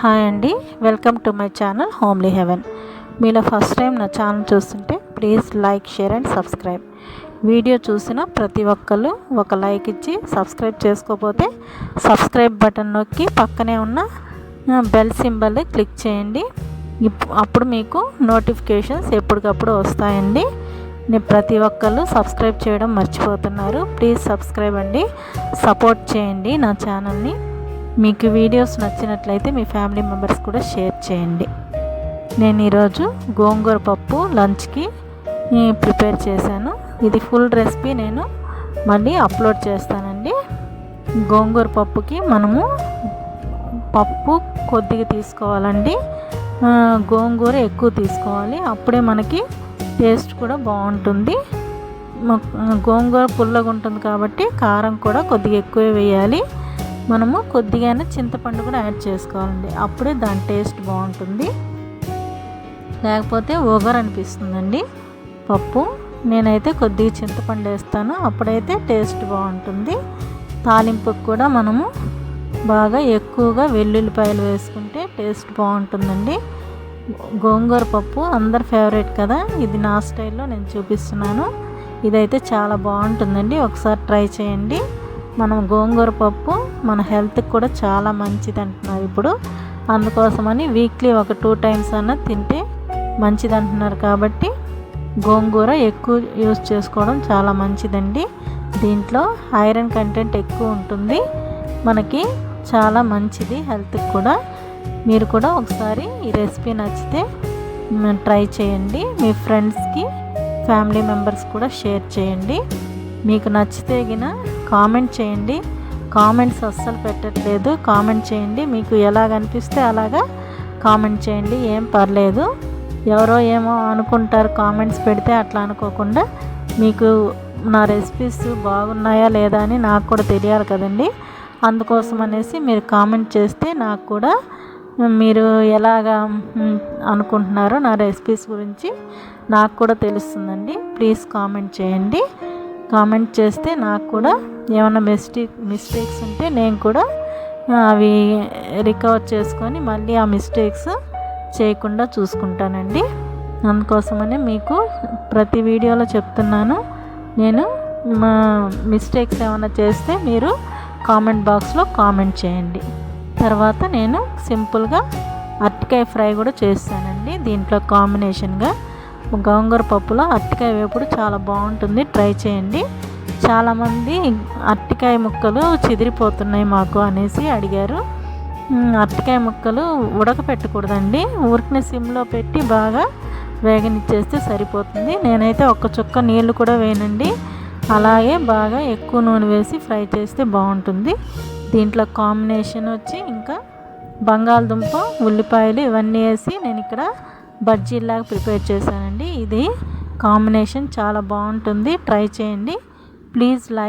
Hi అండి. Welcome to my channel homely heaven. మీలో first time నా ఛానల్ చూస్తుంటే please like share and subscribe. Video చూసిన ప్రతి ఒక్కళ్ళు ఒక లైక్ ఇచ్చి సబ్స్క్రైబ్ చేసుకోకపోతే సబ్స్క్రైబ్ బటన్ నొక్కి పక్కనే ఉన్న బెల్ సింబల్ క్లిక్ చేయండి. అప్పుడు మీకు నోటిఫికేషన్స్ ఎప్పటికప్పుడు వస్తాయండి. నేను ప్రతి ఒక్కళ్ళు సబ్స్క్రైబ్ చేయడం మర్చిపోతున్నారు. ప్లీజ్ సబ్స్క్రైబ్ అండి. సపోర్ట్ చేయండి నా ఛానల్ని. మీకు వీడియోస్ నచ్చినట్లయితే మీ ఫ్యామిలీ మెంబర్స్ కూడా షేర్ చేయండి. నేను ఈరోజు గోంగూర పప్పు లంచ్కి ప్రిపేర్ చేశాను. ఇది ఫుల్ రెసిపీ నేను మళ్ళీ అప్లోడ్ చేస్తానండి. గోంగూర పప్పుకి మనము పప్పు కొద్దిగా తీసుకోవాలండి. గోంగూర ఎక్కువ తీసుకోవాలి. అప్పుడే మనకి టేస్ట్ కూడా బాగుంటుంది. గోంగూర పుల్లగా ఉంటుంది కాబట్టి కారం కూడా కొద్దిగా ఎక్కువే వేయాలి. మనము కొద్దిగానే చింతపండు కూడా యాడ్ చేసుకోవాలండి. అప్పుడే దాని టేస్ట్ బాగుంటుంది. లేకపోతే ఓగర్ అనిపిస్తుందండి. పప్పు నేనైతే కొద్దిగా చింతపండు వేస్తాను. అప్పుడైతే టేస్ట్ బాగుంటుంది. తాలింపుకు కూడా మనము బాగా ఎక్కువగా వెల్లుల్లిపాయలు వేసుకుంటే టేస్ట్ బాగుంటుందండి. గోంగూర పప్పు అందరి ఫేవరెట్ కదా? ఇది నా స్టైల్లో నేను చూపిస్తున్నాను. ఇదైతే చాలా బాగుంటుందండి. ఒకసారి ట్రై చేయండి. మనం గోంగూర పప్పు మన హెల్త్కి కూడా చాలా మంచిది అంటున్నారు ఇప్పుడు. అందుకోసమని వీక్లీ ఒక టూ టైమ్స్ అన్న తింటే మంచిది అంటున్నారు కాబట్టి గోంగూర ఎక్కువ యూస్ చేసుకోవడం చాలా మంచిదండి. దీంట్లో ఐరన్ కంటెంట్ ఎక్కువ ఉంటుంది. మనకి చాలా మంచిది హెల్త్కి కూడా. మీరు కూడా ఒకసారి ఈ రెసిపీ నచ్చితే ట్రై చేయండి. మీ ఫ్రెండ్స్కి ఫ్యామిలీ మెంబర్స్ కూడా షేర్ చేయండి. మీకు నచ్చితే గిన కామెంట్ చేయండి. కామెంట్స్ అస్సలు పెట్టట్లేదు. కామెంట్ చేయండి. మీకు ఎలాగ అనిపిస్తే అలాగా కామెంట్ చేయండి. ఏం పర్లేదు. ఎవరో ఏమో అనుకుంటారు కామెంట్స్ పెడితే అట్లా అనుకోకుండా. మీకు నా రెసిపీస్ బాగున్నాయా లేదా అని నాకు కూడా తెలియాలి కదండి. అందుకోసం అనేసి మీరు కామెంట్ చేస్తే నాకు కూడా మీరు ఎలాగా అనుకుంటున్నారో నా రెసిపీస్ గురించి నాకు కూడా తెలుస్తుందండి. ప్లీజ్ కామెంట్ చేయండి. కామెంట్ చేస్తే నాకు కూడా ఏమైనా మిస్టేక్ మిస్టేక్స్ ఉంటే నేను కూడా అవి రికవర్ చేసుకొని మళ్ళీ ఆ మిస్టేక్స్ చేయకుండా చూసుకుంటానండి. అందుకోసమనే మీకు ప్రతి వీడియోలో చెప్తున్నాను. నేను మా మిస్టేక్స్ ఏమైనా చేస్తే మీరు కామెంట్ బాక్స్లో కామెంట్ చేయండి. తర్వాత నేను సింపుల్గా అరటికాయ ఫ్రై కూడా చేస్తానండి. దీంట్లో కాంబినేషన్గా గోంగూర పప్పులో అరటికాయ వేపుడు చాలా బాగుంటుంది. ట్రై చేయండి. చాలామంది అరటికాయ ముక్కలు చెదిరిపోతున్నాయి మాకు అనేసి అడిగారు. అరటికాయ ముక్కలు ఉడకపెట్టకూడదండి. ఊరికి సిమ్లో పెట్టి బాగా వేగనిచ్చేస్తే సరిపోతుంది. నేనైతే ఒక్క చుక్క నీళ్ళు కూడా వేయనండి. అలాగే బాగా ఎక్కువ నూనె వేసి ఫ్రై చేస్తే బాగుంటుంది. దీంట్లో కాంబినేషన్ వచ్చి ఇంకా బంగాళదుంప ఉల్లిపాయలు ఇవన్నీ వేసి నేను ఇక్కడ బజ్జీలాగా ప్రిపేర్ చేశానండి. ఇది కాంబినేషన్ చాలా బాగుంటుంది. ట్రై చేయండి. Please like